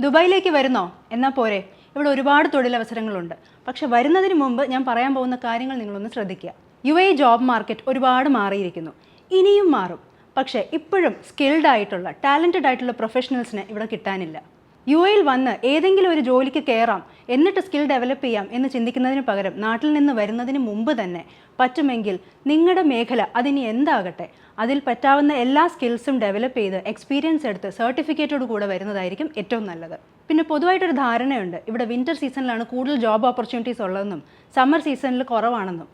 ദുബായിലേക്ക് വരുന്നോ? എന്നാൽ പോരെ. ഇവിടെ ഒരുപാട് തൊഴിലവസരങ്ങളുണ്ട്. പക്ഷെ വരുന്നതിന് മുമ്പ് ഞാൻ പറയാൻ പോകുന്ന കാര്യങ്ങൾ നിങ്ങളൊന്ന് ശ്രദ്ധിക്കുക. യു എ ജോബ് മാർക്കറ്റ് ഒരുപാട് മാറിയിരിക്കുന്നു. ഇനിയും മാറും. പക്ഷേ ഇപ്പോഴും സ്കിൽഡ് ആയിട്ടുള്ള ടാലന്റഡ് ആയിട്ടുള്ള പ്രൊഫഷണൽസിനെ ഇവിടെ കിട്ടാനില്ല. യു എയിൽ വന്ന് ഏതെങ്കിലും ഒരു ജോലിക്ക് കയറാം എന്നിട്ട് സ്കിൽ ഡെവലപ്പ് ചെയ്യാം എന്ന് ചിന്തിക്കുന്നതിന് പകരം നാട്ടിൽ നിന്ന് വരുന്നതിന് മുമ്പ് തന്നെ പറ്റുമെങ്കിൽ നിങ്ങളുടെ മേഖല അതിനി എന്താകട്ടെ? അതിൽ പറ്റാവുന്ന എല്ലാ സ്കിൽസും ഡെവലപ്പ് ചെയ്ത് എക്സ്പീരിയൻസ് എടുത്ത് സർട്ടിഫിക്കറ്റോട് കൂടെ വരുന്നതായിരിക്കും ഏറ്റവും നല്ലത്. പിന്നെ പൊതുവായിട്ടൊരു ധാരണയുണ്ട്. ഇവിടെ വിന്റർ സീസണിലാണ് കൂടുതൽ ജോബ് ഓപ്പർച്യൂണിറ്റീസ് ഉള്ളതെന്നും സമ്മർ സീസണിൽ കുറവാണെന്നും.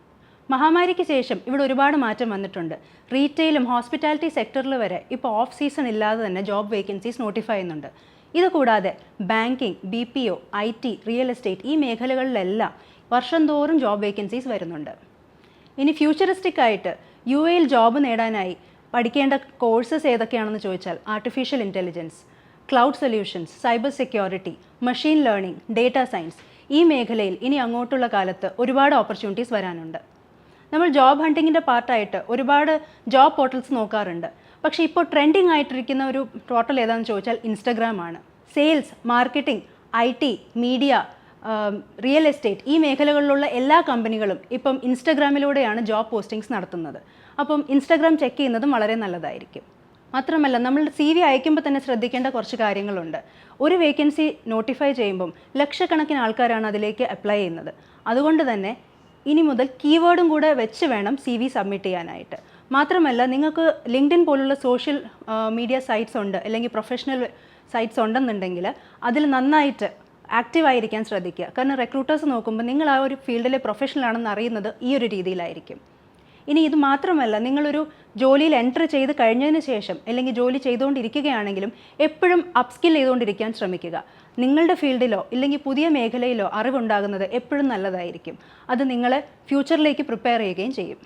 മഹാമാരിക്ക് ശേഷം ഇവിടെ ഒരുപാട് മാറ്റം വന്നിട്ടുണ്ട്. റീറ്റെയിലും ഹോസ്പിറ്റാലിറ്റി സെക്ടറിൽ വരെ ഇപ്പോൾ ഓഫ് സീസൺ ഇല്ലാതെ തന്നെ ജോബ് വേക്കൻസീസ് നോട്ടിഫൈ ചെയ്യുന്നുണ്ട്. ഇത് കൂടാതെ banking B P O I T real estate ഈ മേഖലകളിലെല്ലാം വർഷം തോറും ജോബ് വേക്കൻസീസ് വരുന്നുണ്ട്. ഇനി ഫ്യൂച്ചറിസ്റ്റിക് ആയിട്ട് യു എയിൽ ജോബ് നേടാനായി പഠിക്കേണ്ട കോഴ്സസ് ഏതൊക്കെയാണെന്ന് ചോദിച്ചാൽ artificial intelligence cloud solutions cyber security machine learning data science ഈ മേഖലയിൽ ഇനി അങ്ങോട്ടുള്ള കാലത്ത് ഒരുപാട് ഓപ്പർച്യൂണിറ്റീസ് വരാനുണ്ട്. നമ്മൾ ജോബ് ഹണ്ടിങ്ങിന്റെ പാർട്ടായിട്ട് ഒരുപാട് ജോബ് പോർട്ടൽസ് നോക്കാറുണ്ട്. പക്ഷേ ഇപ്പോൾ ട്രെൻഡിങ് ആയിട്ടിരിക്കുന്ന ഒരു ടോട്ടൽ ഏതാണെന്ന് ചോദിച്ചാൽ ഇൻസ്റ്റഗ്രാം ആണ്. Sales marketing I T media real estate ഈ മേഖലകളിലുള്ള എല്ലാ കമ്പനികളും ഇപ്പം ഇൻസ്റ്റഗ്രാമിലൂടെയാണ് ജോബ് പോസ്റ്റിങ്സ് നടത്തുന്നത്. അപ്പം ഇൻസ്റ്റഗ്രാം ചെക്ക് ചെയ്യുന്നതും വളരെ നല്ലതായിരിക്കും. മാത്രമല്ല നമ്മൾ സി വി അയക്കുമ്പോൾ തന്നെ ശ്രദ്ധിക്കേണ്ട കുറച്ച് കാര്യങ്ങളുണ്ട്. ഒരു വേക്കൻസി നോട്ടിഫൈ ചെയ്യുമ്പം ലക്ഷക്കണക്കിന് ആൾക്കാരാണ് അതിലേക്ക് അപ്ലൈ ചെയ്യുന്നത്. അതുകൊണ്ട് തന്നെ ഇനി മുതൽ കീവേഡും കൂടെ വെച്ച് വേണം സി വി സബ്മിറ്റ് ചെയ്യാനായിട്ട്. മാത്രമല്ല നിങ്ങൾക്ക് ലിങ്ക്ഡിൻ പോലുള്ള സോഷ്യൽ മീഡിയ സൈറ്റ്സ് ഉണ്ട് അല്ലെങ്കിൽ പ്രൊഫഷണൽ സൈറ്റ്സ് ഉണ്ടെന്നുണ്ടെങ്കിൽ അതിൽ നന്നായിട്ട് ആക്റ്റീവ് ആയിരിക്കാൻ ശ്രദ്ധിക്കുക. കാരണം റിക്രൂട്ടേഴ്സ് നോക്കുമ്പോൾ നിങ്ങൾ ആ ഒരു ഫീൽഡിലെ പ്രൊഫഷണൽ ആണെന്ന് അറിയുന്നത് ഈ ഒരു രീതിയിലായിരിക്കും. ഇനി ഇത് മാത്രമല്ല നിങ്ങളൊരു ജോലിയിൽ എന്റർ ചെയ്ത് കഴിഞ്ഞതിന് ശേഷം അല്ലെങ്കിൽ ജോലി ചെയ്തുകൊണ്ടിരിക്കുകയാണെങ്കിലും എപ്പോഴും അപ്സ്കിൽ ചെയ്തുകൊണ്ടിരിക്കാൻ ശ്രമിക്കുക. നിങ്ങളുടെ ഫീൽഡിലോ ഇല്ലെങ്കിൽ പുതിയ മേഖലയിലോ അറിവുണ്ടാകുന്നത് എപ്പോഴും നല്ലതായിരിക്കും. അത് നിങ്ങളെ ഫ്യൂച്ചറിലേക്ക് പ്രിപ്പയർ ചെയ്യുകയും ചെയ്യും.